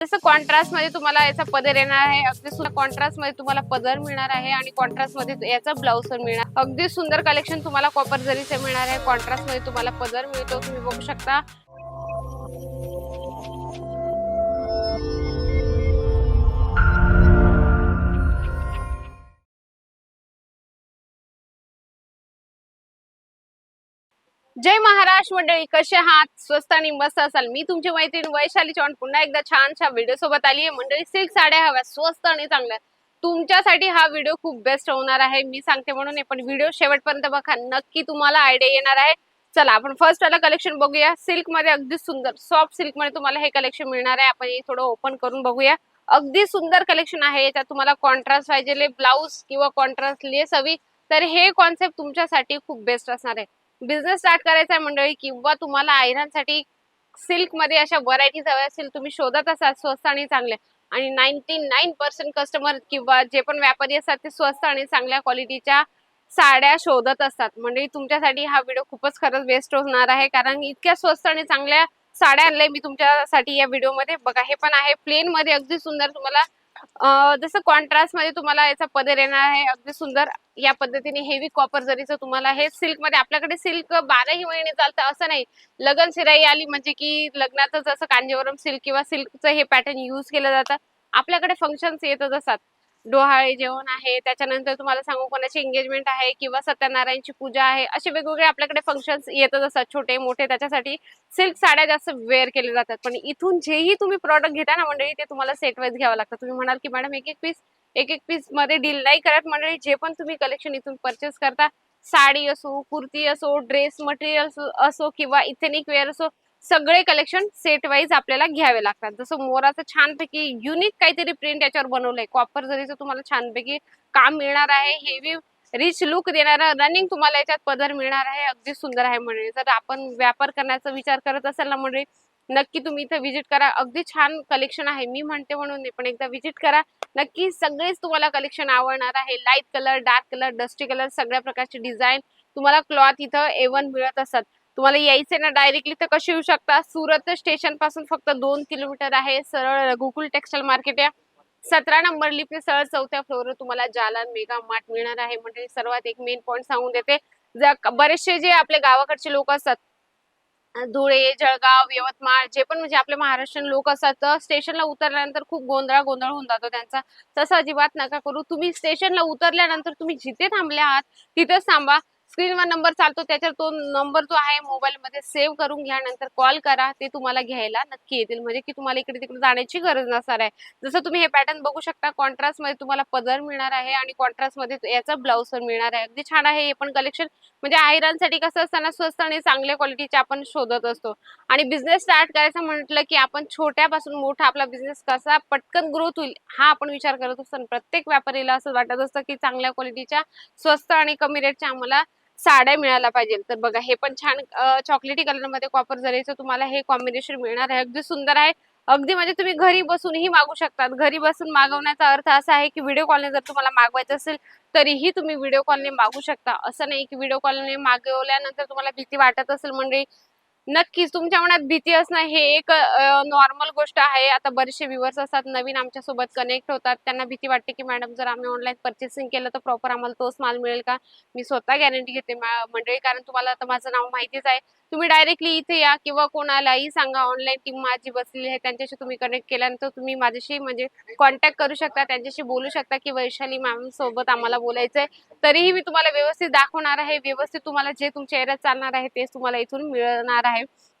जसं कॉन्ट्रास्टमध्ये तुम्हाला याचा पदर येणार आहे अगदी सुंदर कॉन्ट्रास्टमध्ये तुम्हाला पदर मिळणार आहे आणि कॉन्ट्रास्टमध्ये याचा ब्लाऊज पण मिळणार. अगदी सुंदर कलेक्शन तुम्हाला कॉपर जरीचे मिळणार आहे कॉन्ट्रास्टमध्ये तुम्हाला पदर मिळतो तुम्ही बघू शकता. जय महाराष्ट्र मंडळी कसे आहात? स्वस्त आणि मस्त असाल. मी तुमची मैत्रीण वैशाली चव्हाण. पुन्हा एकदा छानशा व्हिडिओ सोबत आली आहे. मंडळी सिल्क साड्या हव्या स्वस्त आणि चांगल्या. तुमच्यासाठी हा व्हिडिओ खूप बेस्ट होणार आहे. मी सांगते म्हणून पण व्हिडिओ शेवटपर्यंत बघा. नक्की तुम्हाला आयडिया येणार आहे. चला आपण फर्स्ट आला कलेक्शन बघूया. सिल्कमध्ये अगदी सुंदर सॉफ्ट सिल्कमध्ये तुम्हाला हे कलेक्शन मिळणार आहे. आपण हे थोडं ओपन करून बघूया. अगदी सुंदर कलेक्शन आहे. याच्यात तुम्हाला कॉन्ट्रास्ट पाहिजे ब्लाऊज किंवा कॉन्ट्रास्ट लेस हवी. तर हे कॉन्सेप्ट तुमच्यासाठी खूप बेस्ट असणार आहे. बिझनेस स्टार्ट करायचा आहे मंडळी किंवा तुम्हाला आयरनसाठी सिल्कमध्ये अशा व्हरायटीज हव्या असतील तुम्ही शोधत असाल स्वस्त आणि चांगले. आणि नाईन्टी नाईन पर्सेंट कस्टमर किंवा जे पण व्यापारी असतात ते स्वस्त आणि चांगल्या क्वालिटीच्या साड्या शोधत असतात. म्हणजे तुमच्यासाठी हा व्हिडिओ खूपच खरंच बेस्ट होणार आहे. कारण इतक्या स्वस्त आणि चांगल्या साड्या आणल्या मी तुमच्यासाठी या व्हिडिओमध्ये बघा हे पण आहे प्लेन मध्ये. अगदी सुंदर तुम्हाला जसं कॉन्ट्रास्टमध्ये तुम्हाला याचा पदर येणार आहे अगदी सुंदर. या पद्धतीने हेवी कॉपर जरीचं तुम्हाला हे सिल्कमध्ये आपल्याकडे सिल्क बाराही महिने चालतं असं नाही. लगन शिराई आली म्हणजे की लग्नाचं जसं कांजीवरम सिल्क किंवा सिल्कचं हे पॅटर्न युज केलं जातं. आपल्याकडे फंक्शन्स येतच असतात. डोहाळे जेवण आहे त्याच्यानंतर तुम्हाला सांगू कोणाची एंगेजमेंट आहे किंवा सत्यनारायणची पूजा आहे असे वेगवेगळे आपल्याकडे फंक्शन्स येतच असतात छोटे मोठे त्याच्यासाठी सिल्क साड्या जास्त वेअर केले जातात. पण इथून जेही तुम्ही प्रॉडक्ट घेता ना मंडळी ते तुम्हाला सेट वाईज घ्यावं लागतं. तुम्ही म्हणाल की मॅडम एक एक पीस एक एक पीसमध्ये डील नाही करत. मंडळी जे पण तुम्ही कलेक्शन इथून परचेस करता साडी असो कुर्ती असो ड्रेस मटेरियल असो किंवा इथेनिक वेअर असो सगळे कलेक्शन सेट वाईज आपल्याला घ्यावे लागतात. जसं मोराचं छानपैकी युनिक काहीतरी प्रिंट याच्यावर बनवलंय. कॉपर जरीचं तुम्हाला छानपैकी काम मिळणार आहे हेवी रिच लुक देणारा रनिंग तुम्हाला याच्यात पदर मिळणार आहे अगदी सुंदर आहे म्हणजे जर आपण व्यापार करण्याचा विचार करत असाल ना म्हणजे नक्की तुम्ही इथं व्हिजिट करा. अगदी छान कलेक्शन आहे. मी म्हणते म्हणून पण एकदा व्हिजिट करा. नक्की सगळेच तुम्हाला कलेक्शन आवडणार आहे. Light colour dark colour dusty colour सगळ्या प्रकारचे डिझाईन तुम्हाला क्लॉथ इथं एवन मिळत असतात तुम्हाला यायचे ना डायरेक्टली तर कसे येऊ शकता? सुरत स्टेशनपासून फक्त दोन किलोमीटर आहे. सरळ रघुकुल टेक्सटाईल मार्केट या. सतरा नंबर लिफ्ट सरळ चौथ्या फ्लोअरवर तुम्हाला जालन मेगा मार्ट मिळणार आहे. म्हणजे सर्वात एक मेन पॉईंट सांगून देते. बरेचसे जे आपले गावाकडचे लोक असतात धुळे जळगाव यवतमाळ जे पण म्हणजे आपले महाराष्ट्रीयन लोक असतात स्टेशनला उतरल्यानंतर खूप गोंधळा गोंधळ होऊन जातो त्यांचा. तसं अजिबात नका करू. तुम्ही स्टेशनला उतरल्यानंतर तुम्ही जिथे थांबले आहात तिथेच थांबा. स्क्रीनवर नंबर चालतो त्याच्यावर तो नंबर जो आहे मोबाईलमध्ये सेव्ह करून घ्या नंतर कॉल करा ते तुम्हाला घ्यायला नक्की येतील. म्हणजे की तुम्हाला इकडे तिकडे जाण्याची गरज नसणार आहे. जसं तुम्ही हे पॅटर्न बघू शकता कॉन्ट्रास्टमध्ये तुम्हाला पदर मिळणार आहे आणि कॉन्ट्रास्टमध्ये याचा ब्लाऊज पण मिळणार आहे. अगदी छान आहे हे पण कलेक्शन म्हणजे आयरनसाठी कसं असताना स्वस्त आणि चांगल्या क्वालिटीचे आपण शोधत असतो. आणि बिझनेस स्टार्ट करायचं म्हटलं की आपण छोट्यापासून मोठा आपला बिझनेस कसा पटकन ग्रोथ होईल हा आपण विचार करत असतो. आणि प्रत्येक व्यापारीला असं वाटत असतं की चांगल्या क्वालिटीच्या स्वस्त आणि कमी रेटच्या आम्हाला साड्या मिळायला पाहिजे. तर बघा हे पण छान चॉकलेटी कलरमध्ये कॉपर जरीचं तुम्हाला हे कॉम्बिनेशन मिळणार आहे. अगदी सुंदर आहे. अगदी म्हणजे तुम्ही घरी बसूनही मागू शकतात. घरी बसून मागवण्याचा अर्थ असा आहे की व्हिडिओ कॉलने जर तुम्हाला मागवायचं असेल तरीही तुम्ही व्हिडिओ कॉलने मागू शकता. असं नाही की व्हिडिओ कॉलने मागवल्यानंतर तुम्हाला भीती वाटत असेल म्हणजे नक्कीच तुमच्या मनात भीती असणं हे एक नॉर्मल गोष्ट आहे. आता बरेचसे व्ह्युअर्स असतात नवीन आमच्यासोबत कनेक्ट होतात. त्यांना भीती वाटते की मॅडम जर आम्ही ऑनलाईन परचेसिंग केलं तर प्रॉपर आम्हाला तोच माल मिळेल का? मी स्वतः गॅरंटी घेते मंडळी कारण तुम्हाला आता माझं नाव माहितीच आहे. तुम्ही डायरेक्टली इथे या किंवा कोणालाही सांगा ऑनलाईन टीम माझी बसलेली आहे त्यांच्याशी तुम्ही कनेक्ट केल्यानंतर तुम्ही माझ्याशी म्हणजे कॉन्टॅक्ट करू शकता त्यांच्याशी बोलू शकता की वैशाली मॅम सोबत आम्हाला बोलायचंय. तरीही मी तुम्हाला व्यवस्थित दाखवणार आहे. व्यवस्थित तुम्हाला जे तुमच्या एरियात चालणार आहे तेच तुम्हाला इथून मिळणार आहे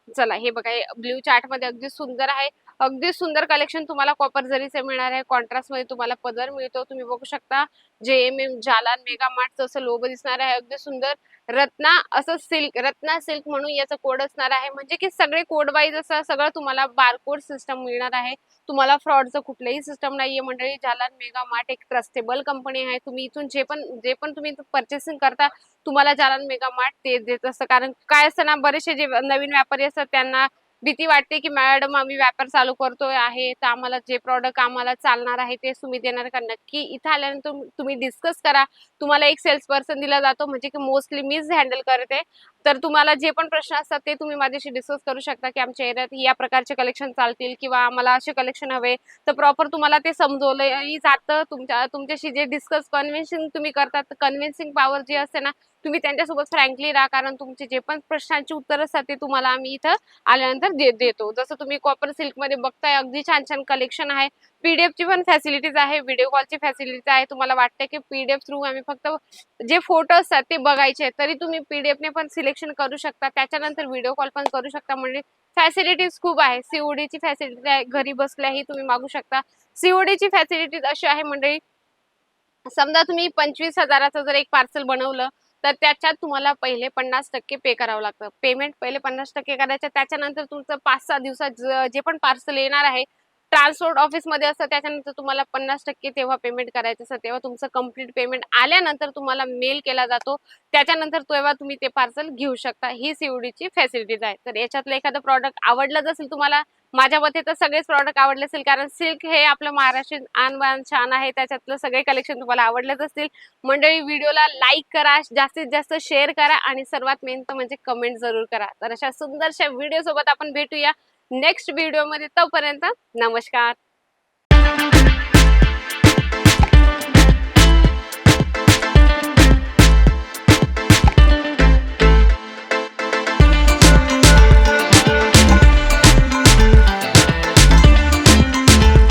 चला हे बघा ब्ल्यू चार्टमध्ये अगदी सुंदर आहे. अगदी सुंदर कलेक्शन तुम्हाला कॉपर जरीचे मिळणार आहे कॉन्ट्रास्टमध्ये तुम्हाला पदर मिळतो. तुम्ही बघू शकता जे एम एम जालान मेगा मार्टचं असं लोगो दिसणार आहे अगदी सुंदर. रत्ना असं सिल्क रत्ना सिल्क म्हणून याचं कोड असणार आहे. म्हणजे की सगळे कोड वाईज असं सगळं तुम्हाला बारकोड सिस्टम मिळणार आहे. तुम्हाला फ्रॉडचं कुठलंही सिस्टम नाहीये मंडळी. जालान मेगा मार्ट एक ट्रस्टेबल कंपनी आहे. तुम्ही इथून जे पण जे पण तुम्ही परचेसिंग करता तुम्हाला जालान मेगा मार्ट ते देत असतं. कारण काय असतं ना बरेचसे जे नवीन व्यापारी असतात त्यांना भीती वाटते की मॅडम आम्ही व्यापार चालू करतोय आहे तर आम्हाला जे प्रॉडक्ट आम्हाला चालणार आहे ते तुम्ही देणार का? नक्की इथं आल्यानंतर तुम्ही डिस्कस करा. तुम्हाला एक सेल्स पर्सन दिला जातो म्हणजे की मोस्टली मीच हँडल करते. तर तुम्हाला जे पण प्रश्न असतात ते तुम्ही माझ्याशी डिस्कस करू शकता की आमच्या एरियात या प्रकारचे कलेक्शन चालतील किंवा आम्हाला असे कलेक्शन हवे. तर प्रॉपर तुम्हाला ते समजवलंही जातं. तुमच्या तुमच्याशी जे डिस्कस कन्व्हिन्सिंग तुम्ही करतात कन्व्हिन्सिंग पॉवर जी असते ना तुम्ही त्यांच्यासोबत फ्रँकली राहा. कारण तुमचे जे पण प्रश्नांची उत्तर असतात ते तुम्हाला आम्ही इथं आल्यानंतर देतो. जसं तुम्ही कॉपर सिल्कमध्ये बघताय अगदी छान छान कलेक्शन आहे. पीडीएफ ची पण फॅसिलिटीज आहे व्हिडिओ कॉलची फॅसिलिटीज आहे. तुम्हाला वाटते की पीडीएफ थ्रू आम्ही फक्त जे फोटो असतात ते बघायचे आहेत, तरी तुम्ही पीडीएफने पण सिलेक्शन करू शकता. त्याच्यानंतर व्हिडिओ कॉल पण करू शकता. म्हणजे फॅसिलिटीज खूप आहे. सीओडीची फॅसिलिटी आहे. घरी बसल्याही तुम्ही मागू शकता. सीओडीची फॅसिलिटीज अशी आहे मंडळी समजा तुम्ही पंचवीस हजाराचं जर एक पार्सल बनवलं तर त्याच्यात तुम्हाला पहिले पन्नास टक्के पे करावं लागतं. पेमेंट पहिले पन्नास टक्के करायचं. त्याच्यानंतर तुमचं पाच सहा दिवसात जे पण पार्सल येणार आहे ट्रान्सपोर्ट ऑफिसमध्ये असतं त्याच्यानंतर तुम्हाला पन्नास टक्के तेव्हा पेमेंट करायचं असतं. तेव्हा तुमचं कंप्लीट पेमेंट आल्यानंतर तुम्हाला मेल केला जातो. त्याच्यानंतर तेव्हा तुम्ही ते पार्सल घेऊ शकता. ही सीओडीची फॅसिलिटीज आहे. तर याच्यातलं एखादं प्रॉडक्ट आवडलंच असेल तुम्हाला माझ्या मते तर सगळेच प्रॉडक्ट आवडले असेल कारण सिल्क हे आपलं महाराष्ट्रीयन आन बान छान आहे. त्याच्यातलं सगळे कलेक्शन तुम्हाला आवडलेच असतील. मंडळी व्हिडिओला लाईक करा जास्तीत जास्त शेअर करा आणि सर्वात मेन तर म्हणजे कमेंट जरूर करा. तर अशा सुंदरशा व्हिडिओ सोबत आपण भेटूया. नेक्स्ट व्हिडिओमध्ये तोपर्यंत नमस्कार.